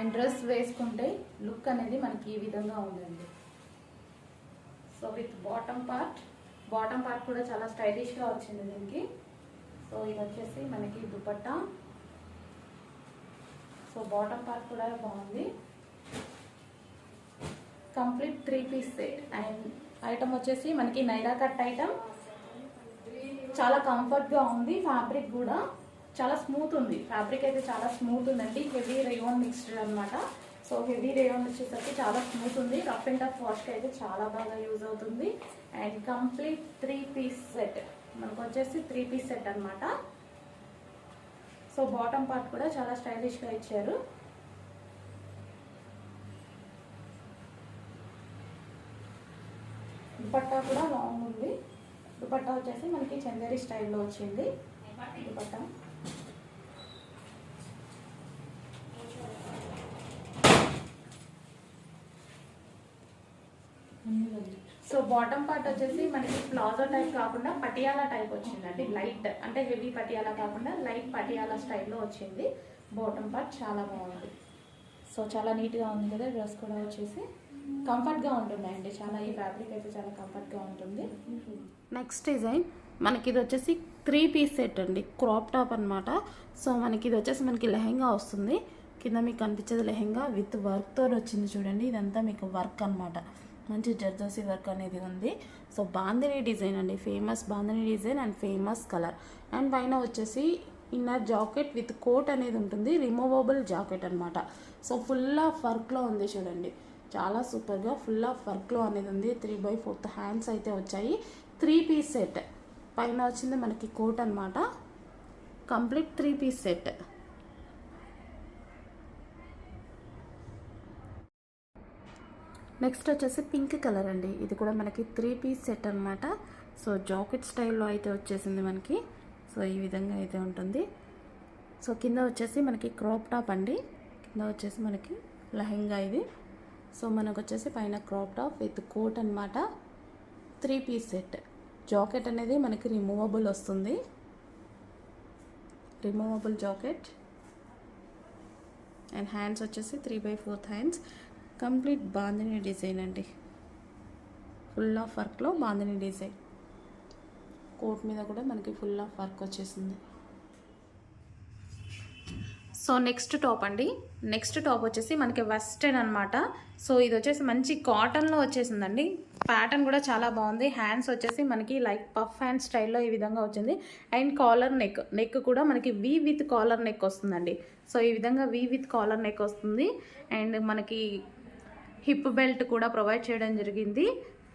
And dress వేసుకుంటే look అనేది మనకి ఈ విధంగా ఉందండి. So with bottom part bottom part కూడా చాలా స్టైలిష్గా వచ్చింది దీనికి. సో ఇది వచ్చేసి మనకి దుపట్టా. సో బాటమ్ పార్ట్ కూడా బాగుంది. Complete three piece set and item వచ్చేసి మనకి నైరా కట్ ఐటమ్ చాలా కంఫర్ట్గా ఉంది ఫ్యాబ్రిక్ కూడా. చాలా స్మూత్ ఉంది. ఫ్యాబ్రిక్ అయితే చాలా స్మూత్ ఉందండి. హెవీ రేయోన్ మిక్స్డ్ అనమాట సో హెవీ రేయోన్ వచ్చేసరికి చాలా స్మూత్ ఉంది. రఫ్ అండ్ టఫ్ వాష్కి అయితే చాలా బాగా యూజ్ అవుతుంది. And complete three piece set మనకు వచ్చేసి త్రీ పీస్ సెట్ అనమాట సో బాటమ్ పార్ట్ కూడా చాలా స్టైలిష్గా ఇచ్చారు. దుపట్టా కూడా లాంగ్ ఉంది. దుపట్టా వచ్చేసి మనకి చందేరి స్టైల్లో వచ్చింది. దుపట్టా. సో బాటమ్ పార్ట్ వచ్చేసి మనకి ప్లాజో టైప్ కాకుండా పటియాలా టైప్ వచ్చిందండి లైట్. అంటే హెవీ పటియాలా కాకుండా లైట్ పటియాలా స్టైల్లో వచ్చింది. బాటమ్ పార్ట్ చాలా బాగుంది. సో చాలా నీట్గా ఉంది కదా డ్రెస్ కూడా వచ్చేసి కంఫర్ట్గా ఉంటున్నాయండి. చాలా ఈ ఫ్యాబ్రిక్ అయితే చాలా కంఫర్ట్గా ఉంటుంది. నెక్స్ట్ డిజైన్ మనకి ఇది వచ్చేసి త్రీ పీస్ సెట్ అండి క్రాప్ టాప్ అనమాట సో మనకి ఇది వచ్చేసి మనకి లెహెంగా వస్తుంది. కింద మీకు కనిపించేది లెహెంగా విత్ వర్క్తో వచ్చింది చూడండి ఇదంతా మీకు వర్క్ అన్నమాట. మంచి జర్దోసి వర్క్ అనేది ఉంది. సో బాందిని డిజైన్ అండి. Famous bandhani design and famous colour. And పైన వచ్చేసి ఇన్నర్ జాకెట్ విత్ కోట్ అనేది ఉంటుంది. రిమూవబుల్ జాకెట్ అనమాట సో ఫుల్ ఆఫ్ వర్క్లో ఉంది చూడండి. చాలా సూపర్గా ఫుల్ ఆఫ్ వర్క్లో అనేది ఉంది. త్రీ బై ఫోర్త్ హ్యాండ్స్ అయితే వచ్చాయి. Three piece set. పైన వచ్చింది మనకి కోట్ అన్నమాట. Complete three piece set. Next వచ్చేసి పింక్ కలర్ అండి. ఇది కూడా మనకి త్రీ పీస్ సెట్ అన్నమాట. సో జాకెట్ స్టైల్లో అయితే వచ్చేసింది మనకి. సో ఈ విధంగా అయితే ఉంటుంది. సో కింద వచ్చేసి మనకి క్రాప్ టాప్ అండి. కింద వచ్చేసి మనకి లెహెంగా ఇది. సో మనకు వచ్చేసి పైన క్రాప్ టాప్ విత్ కోట్ అన్నమాట. Three piece set. జాకెట్ అనేది మనకి రిమూవబుల్ వస్తుంది. Removable jacket. అండ్ హ్యాండ్స్ వచ్చేసి three by fourth hands. Complete bandhani design అండి. ఫుల్ ఆఫ్ వర్క్లో బాందిని డిజైన్. కోట్ మీద కూడా మనకి ఫుల్ ఆఫ్ వర్క్ వచ్చేసింది. సో నెక్స్ట్ టాప్ అండి. నెక్స్ట్ టాప్ వచ్చేసి మనకి వెస్టర్న్ అనమాట సో ఇది వచ్చేసి మంచి కాటన్లో వచ్చేసిందండి. ప్యాటర్న్ కూడా చాలా బాగుంది. హ్యాండ్స్ వచ్చేసి మనకి లైక్ పఫ్ హ్యాండ్ స్టైల్లో ఈ విధంగా వచ్చింది. And collar neck. నెక్ కూడా మనకి వి విత్ కాలర్ నెక్ వస్తుందండి. సో ఈ విధంగా వి విత్ కాలర్ నెక్ వస్తుంది. అండ్ మనకి హిప్ బెల్ట్ కూడా ప్రొవైడ్ చేయడం జరిగింది.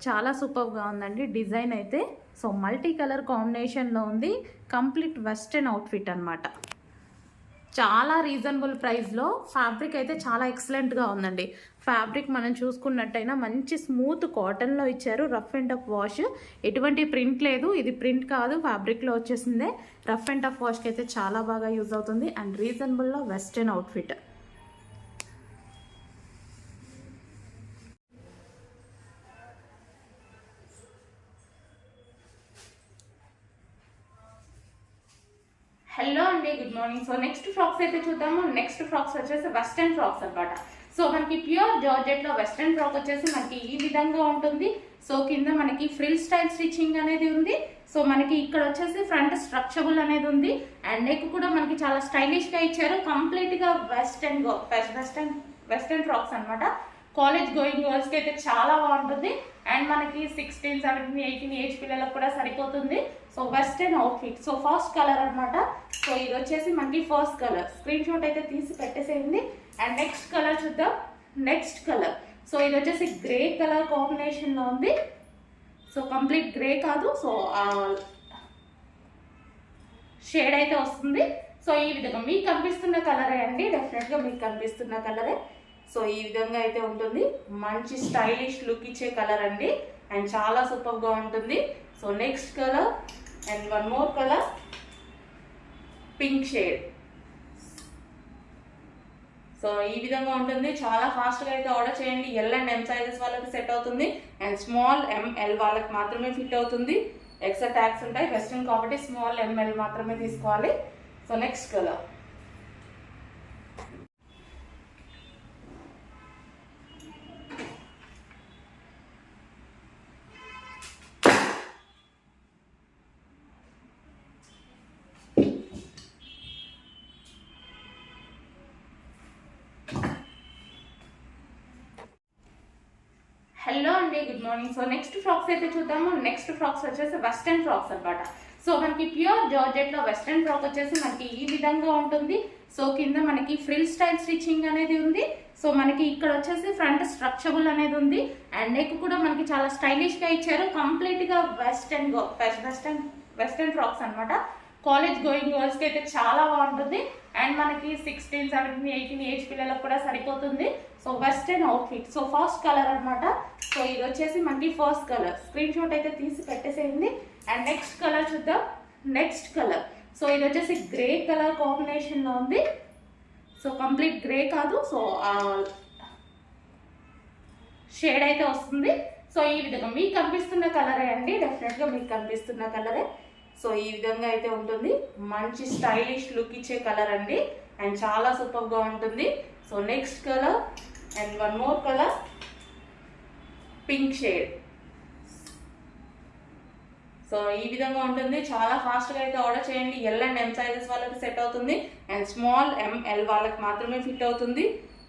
చాలా సూపర్గా ఉందండి. డిజైన్ అయితే. సో మల్టీ కలర్ కాంబినేషన్లో ఉంది. కంప్లీట్ వెస్ట్రన్ అవుట్ఫిట్ అన్నమాట. చాలా రీజనబుల్ ప్రైస్లో ఫ్యాబ్రిక్ అయితే చాలా ఎక్సలెంట్గా ఉందండి. ఫ్యాబ్రిక్ మనం చూసుకున్నట్టయినా మంచి స్మూత్ కాటన్లో ఇచ్చారు. రఫ్ అండ్ టఫ్ వాష్ ఎటువంటి ప్రింట్ లేదు. ఇది ప్రింట్ కాదు. ఫ్యాబ్రిక్లో వచ్చేసిందే. రఫ్ అండ్ టఫ్ వాష్కి అయితే చాలా బాగా యూజ్ అవుతుంది. అండ్ రీజనబుల్లో వెస్ట్రన్ అవుట్ఫిట్ అండి good morning so next frocks అయితే చూద్దాము. నెక్స్ట్ ఫ్రాక్స్ వచ్చేసి వెస్టర్న్ ఫ్రాక్స్ అనమాట సో మనకి ప్యూర్ జార్జెట్లో వెస్టర్న్ ఫ్రాక్ వచ్చేసి మనకి ఈ విధంగా ఉంటుంది. సో కింద మనకి ఫ్రిల్ స్టైల్ స్టిచ్చింగ్ అనేది ఉంది. సో మనకి ఇక్కడ వచ్చేసి ఫ్రంట్ స్ట్రక్చబుల్ అనేది ఉంది. అండ్ నెక్ కూడా మనకి చాలా స్టైలిష్గా ఇచ్చారు. కంప్లీట్గా వెస్టర్న్ వెస్టర్న్ వెస్టర్న్ ఫ్రాక్స్ అనమాట కాలేజ్ గోయింగ్ గర్ల్స్కి అయితే చాలా బాగుంటుంది. అండ్ మనకి సిక్స్టీన్ సెవెంటీన్ ఎయిటీన్ ఏజ్ పిల్లలకు కూడా సరిపోతుంది. So western outfit so first colour అనమాట సో ఇది వచ్చేసి మనకి ఫస్ట్ కలర్ స్క్రీన్ షాట్ అయితే తీసి పెట్టేసేయండి. అండ్ నెక్స్ట్ కలర్ చూద్దాం. నెక్స్ట్ కలర్ సో ఇది వచ్చేసి గ్రే కలర్ కాంబినేషన్లో ఉంది. సో కంప్లీట్ గ్రే కాదు. సో షేడ్ అయితే వస్తుంది. సో ఈ విధంగా మీకు కనిపిస్తున్న కలరే అండి. డెఫినెట్గా మీకు కనిపిస్తున్న కలరే సో ఈ విధంగా అయితే ఉంటుంది. మంచి స్టైలిష్ లుక్ ఇచ్చే కలర్ అండి. అండ్ చాలా సూపర్గా ఉంటుంది. So next colour and one more colour pink shade so ఈ విధంగా ఉంటుంది. చాలా ఫాస్ట్గా అయితే ఆర్డర్ చేయండి. ఎల్ అండ్ ఎం సైజెస్ వాళ్ళకి సెట్ అవుతుంది. అండ్ స్మాల్ ఎంఎల్ వాళ్ళకి మాత్రమే ఫిట్ అవుతుంది. ఎక్స్ట్రా ట్యాక్స్ ఉంటాయి. వెస్ట్రన్ కాబట్టి స్మాల్ ఎంఎల్ మాత్రమే తీసుకోవాలి. సో నెక్స్ట్ కలర్ అండి good morning so next frocks అయితే చూద్దాము. నెక్స్ట్ ఫ్రాక్స్ వచ్చేసి వెస్ట్రన్ ఫ్రాక్స్ అనమాట సో మనకి ప్యూర్ జార్జెట్లో వెస్టర్న్ ఫ్రాక్ వచ్చేసి మనకి ఈ విధంగా ఉంటుంది. సో కింద మనకి ఫ్రిల్ స్టైల్ స్టిచ్చింగ్ అనేది ఉంది. సో మనకి ఇక్కడ వచ్చేసి ఫ్రంట్ స్ట్రక్చబుల్ అనేది ఉంది. అండ్ నెక్ కూడా మనకి చాలా స్టైలిష్గా ఇచ్చారు. కంప్లీట్గా వెస్టర్న్ వెస్ట్రన్ వెస్ట్రన్ ఫ్రాక్స్ అన్నమాట. కాలేజ్ గోయింగ్ గర్ల్స్కి అయితే చాలా బాగుంటుంది. అండ్ మనకి సిక్స్టీన్ సెవెంటీన్ ఎయిటీన్ ఏజ్ పిల్లలకు కూడా సరిపోతుంది. So western outfit. So first colour అనమాట సో ఇది వచ్చేసి మనకి ఫస్ట్ కలర్. స్క్రీన్ షాట్ అయితే తీసి పెట్టేసేయండి. అండ్ నెక్స్ట్ కలర్ చూద్దాం. Next colour. సో ఇది వచ్చేసి గ్రే కలర్ కాంబినేషన్లో ఉంది. సో కంప్లీట్ గ్రే కాదు. సో షేడ్ అయితే వస్తుంది. సో ఈ విధంగా మీకు కనిపిస్తున్న కలరే అండి. డెఫినెట్గా మీకు కనిపిస్తున్న కలరే. సో ఈ విధంగా అయితే ఉంటుంది. మంచి స్టైలిష్ లుక్ ఇచ్చే కలర్ అండి. అండ్ చాలా సూపర్గా ఉంటుంది. So next colour. And one more colour pink shade so ఈ విధంగా ఉంటుంది. చాలా ఫాస్ట్గా అయితే ఆర్డర్ చేయండి. ఎల్ అండ్ ఎం సైజెస్ వాళ్ళకి సెట్ అవుతుంది. అండ్ స్మాల్ ఎంఎల్ వాళ్ళకి మాత్రమే ఫిట్ అవుతుంది.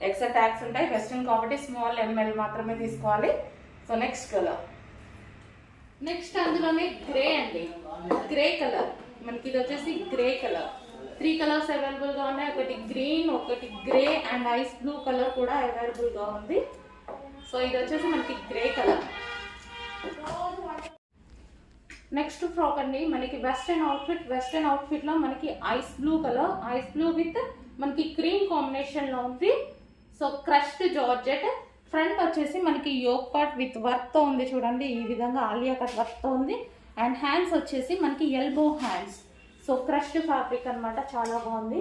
ఎక్స్ట్రా ట్యాక్స్ ఉంటాయి. వెస్ట్రన్ కాబట్టి స్మాల్ ఎంఎల్ మాత్రమే తీసుకోవాలి. సో నెక్స్ట్ కలర్ నెక్స్ట్ అందులోనే గ్రే అండి. గ్రే కలర్ మనకి ఇది వచ్చేసి గ్రే కలర్ త్రీ కలర్స్ అవైలబుల్గా ఉన్నాయి. ఒకటి గ్రీన్ ఒకటి grey and ice blue colour కూడా అవైలబుల్గా ఉంది. సో ఇది వచ్చేసి మనకి గ్రే కలర్ నెక్స్ట్ ఫ్రాక్ అండి. మనకి వెస్ట్రన్ అవుట్ఫిట్ వెస్ట్రన్ అవుట్ఫిట్లో మనకి ice blue colour ice blue with మనకి క్రీమ్ కాంబినేషన్లో ఉంది. సో క్రష్డ్ జార్జెట్ ఫ్రంట్ వచ్చేసి మనకి యోక్ పార్ట్ విత్ వర్క్తో ఉంది చూడండి. ఈ విధంగా ఆలియా కట్ వర్క్తో ఉంది. అండ్ హ్యాండ్స్ వచ్చేసి మనకి elbow hands so crushed fabric అనమాట చాలా బాగుంది.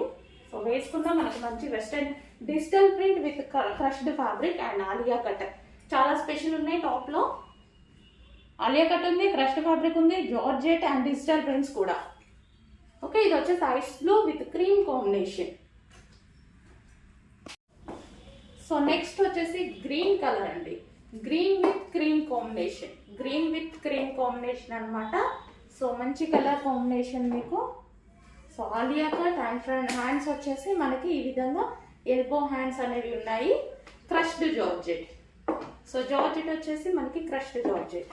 సో వేసుకున్నా మనకి మంచి western digital print with crushed fabric and Alia cut. చాలా స్పెషల్ ఉన్నాయి టాప్లో. ఆలియా కట్ ఉంది క్రష్డ్ ఫ్యాబ్రిక్ ఉంది జార్జెట్ అండ్ డిజిటల్ ప్రింట్స్ కూడా. ఓకే ఇది వచ్చేసి ice blue with cream combination. So next వచ్చేసి గ్రీన్ కలర్ అండి. Green with cream combination. Green with cream combination అనమాట సో మంచి కలర్ కాంబినేషన్ మీకు. So Alia cut front hands వచ్చేసి మనకి ఈ విధంగా ఎల్బో హ్యాండ్స్ అనేవి ఉన్నాయి. క్రష్డ్ జార్జెట్ సో జార్జెట్ వచ్చేసి మనకి క్రష్డ్ జార్జెట్